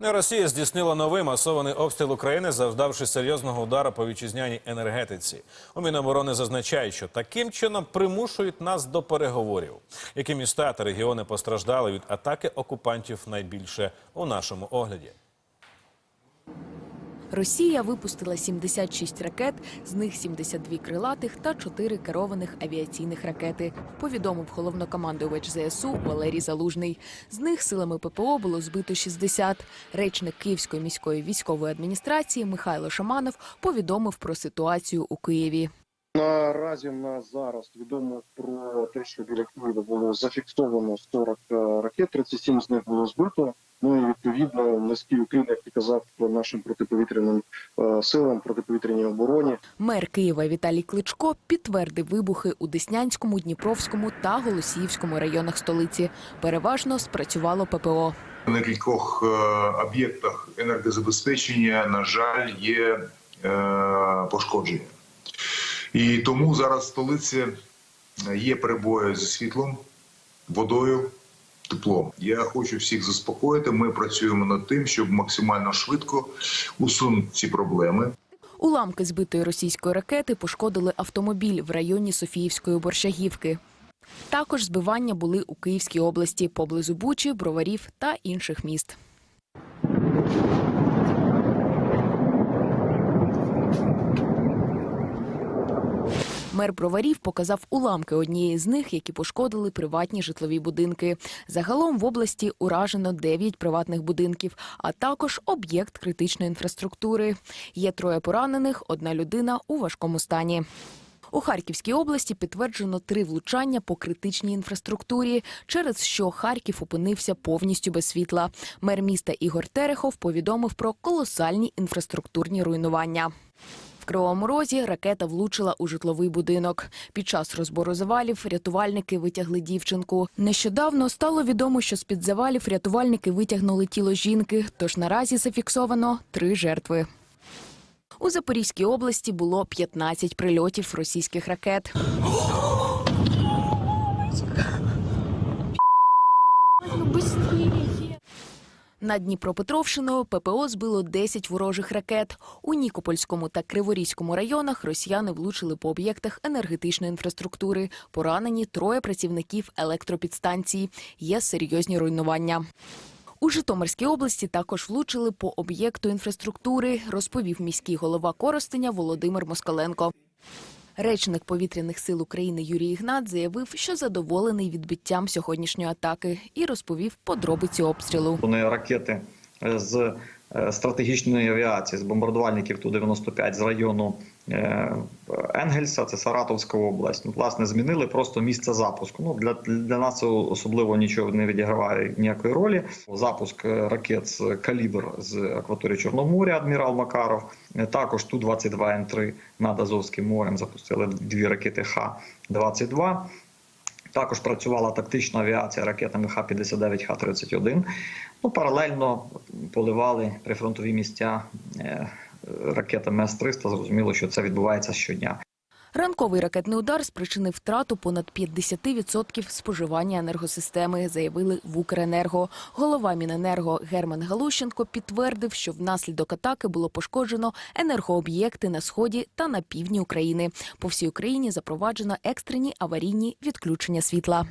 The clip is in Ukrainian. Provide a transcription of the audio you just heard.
Росія здійснила новий масований обстріл України, завдавши серйозного удару по вітчизняній енергетиці. У Міноборони зазначають, що таким чином примушують нас до переговорів. Які міста та регіони постраждали від атаки окупантів найбільше у нашому огляді. Росія випустила 76 ракет, з них 72 крилатих та 4 керованих авіаційних ракети. Повідомив головнокомандувач ЗСУ Валерій Залужний. З них силами ППО було збито 60. Речник Київської міської військової адміністрації Михайло Шаманов повідомив про ситуацію у Києві. Наразі в нас зараз відомо про те, що біля Києва було зафіксовано 40 ракет, 37 з них було збито. Ну і відповідно низький уклін, як ти казав, нашим протиповітряним е, силам, протиповітряній обороні. Мер Києва Віталій Кличко підтвердив вибухи у Деснянському, Дніпровському та Голосіївському районах столиці. Переважно спрацювало ППО. На кількох е, об'єктах енергозабезпечення, на жаль, є е, пошкодження. І тому зараз в столиці є перебої зі світлом, водою, теплом. Я хочу всіх заспокоїти. Ми працюємо над тим, щоб максимально швидко усунути ці проблеми. Уламки збитої російської ракети пошкодили автомобіль в районі Софіївської Борщагівки. Також збивання були у Київській області поблизу Бучі, Броварів та інших міст. Мер Броварів показав уламки однієї з них, які пошкодили приватні житлові будинки. Загалом в області уражено 9 приватних будинків, а також об'єкт критичної інфраструктури. Є троє поранених, одна людина у важкому стані. У Харківській області підтверджено три влучання по критичній інфраструктурі, через що Харків опинився повністю без світла. Мер міста Ігор Терехов повідомив про колосальні інфраструктурні руйнування. Кривому Розі ракета влучила у житловий будинок. Під час розбору завалів рятувальники витягли дівчинку. Нещодавно стало відомо, що з-під завалів рятувальники витягнули тіло жінки, тож наразі зафіксовано три жертви. У Запорізькій області було 15 прильотів російських ракет. Над Дніпропетровщиною ППО збило 10 ворожих ракет. У Нікопольському та Криворізькому районах росіяни влучили по об'єктах енергетичної інфраструктури. Поранені троє працівників електропідстанції. Є серйозні руйнування. У Житомирській області також влучили по об'єкту інфраструктури, розповів міський голова Коростеня Володимир Москаленко. Речник повітряних сил України Юрій Ігнат заявив, що задоволений відбиттям сьогоднішньої атаки, і розповів подробиці обстрілу. Вони ракети е, з стратегічної авіації, з бомбардувальників Ту-95 з району е, Енгельса, це Саратовська область. Ну, власне, змінили просто місце запуску. Ну для, для нас це особливо нічого не відіграває ніякої ролі. Запуск е, ракет з калібр з акваторії Чорного моря, адмірал Макаров. Е, Також Ту-22М3 над Азовським морем запустили дві ракети Х-22. Також працювала тактична авіація ракетами Х-59, Х-31. Ну, паралельно поливали прифронтові місця е, ракетами С-300. Зрозуміло, що це відбувається щодня. Ранковий ракетний удар спричинив втрату понад 50% споживання енергосистеми, заявили в Укренерго. Голова Міненерго Герман Галущенко підтвердив, що внаслідок атаки було пошкоджено енергооб'єкти на сході та на півдні України. По всій Україні запроваджено екстрені аварійні відключення світла.